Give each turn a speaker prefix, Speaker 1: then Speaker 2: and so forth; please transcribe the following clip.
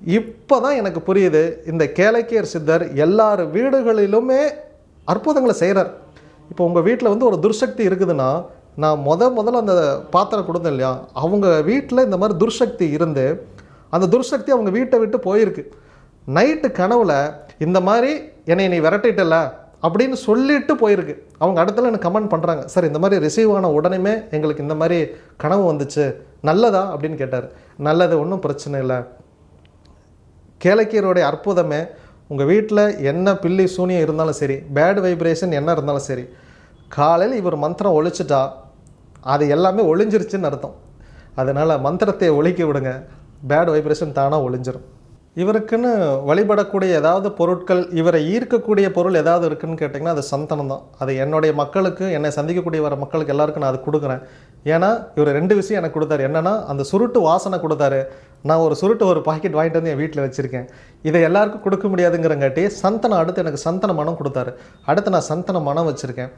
Speaker 1: இப்போ தான் எனக்கு புரியுது இந்த கேளக்கியர் சித்தர் எல்லார் வீடுகளிலுமே அற்புதங்களை செய்கிறார் இப்போ உங்கள் வீட்டில் வந்து ஒரு துர்சக்தி இருக்குதுன்னா நான் முத முதல்ல அந்த பாத்திரம் கொடுத்தேன் இல்லையா அவங்க வீட்டில் இந்த மாதிரி துர்சக்தி இருந்து அந்த துர்சக்தி அவங்க வீட்டை விட்டு போயிருக்கு. நைட்டு கனவுல இந்த மாதிரி என்னை நீ விரட்டிட்டல அப்படின்னு சொல்லிட்டு போயிருக்கு. அவங்க அடுத்தல எனக்கு கமெண்ட் பண்ணுறாங்க சார் இந்த மாதிரி ரிசீவ் ஆன உடனேமே எங்களுக்கு இந்த மாதிரி கனவு வந்துச்சு நல்லதா? அப்படின்னு கேட்டார். நல்லது ஒன்றும் பிரச்சனை இல்லை. கேளக்கியருடைய அற்புதமே உங்கள் வீட்டில் என்ன பில்லி சூனியம் இருந்தாலும் சரி பேட் வைப்ரேஷன் என்ன இருந்தாலும் சரி காலையில் இவர் மந்திரம் ஒழிச்சிட்டா அது எல்லாமே ஒழிஞ்சிருச்சுன்னு அர்த்தம். அதனால் மந்திரத்தை ஒழிக்க விடுங்க. பேட் வைப்ரேஷன் தானாக ஒழிஞ்சிடும் இவருக்குன்னு வழிபடக்கூடிய ஏதாவது பொருட்கள் இவரை ஈர்க்கக்கூடிய பொருள் ஏதாவது இருக்குன்னு கேட்டிங்கன்னா அது சந்தனம் தான் அது என்னுடைய மக்களுக்கு என்னை சந்திக்கக்கூடிய வர மக்களுக்கு எல்லாருக்கும் நான் அது கொடுக்குறேன். ஏன்னா இவர் ரெண்டு விஷயம் எனக்கு கொடுத்தாரு. என்னென்னா அந்த சுருட்டு வாசனை கொடுத்தாரு. நான் ஒரு சுருட்டு ஒரு பாக்கெட் வாங்கிட்டு வந்து என் வீட்டில் வச்சுருக்கேன். இதை எல்லாருக்கும் கொடுக்க முடியாதுங்கிறங்காட்டி சந்தனம் அடுத்து எனக்கு சந்தன மனம் கொடுத்தாரு. அடுத்து நான் சந்தன மனம் வச்சுருக்கேன்.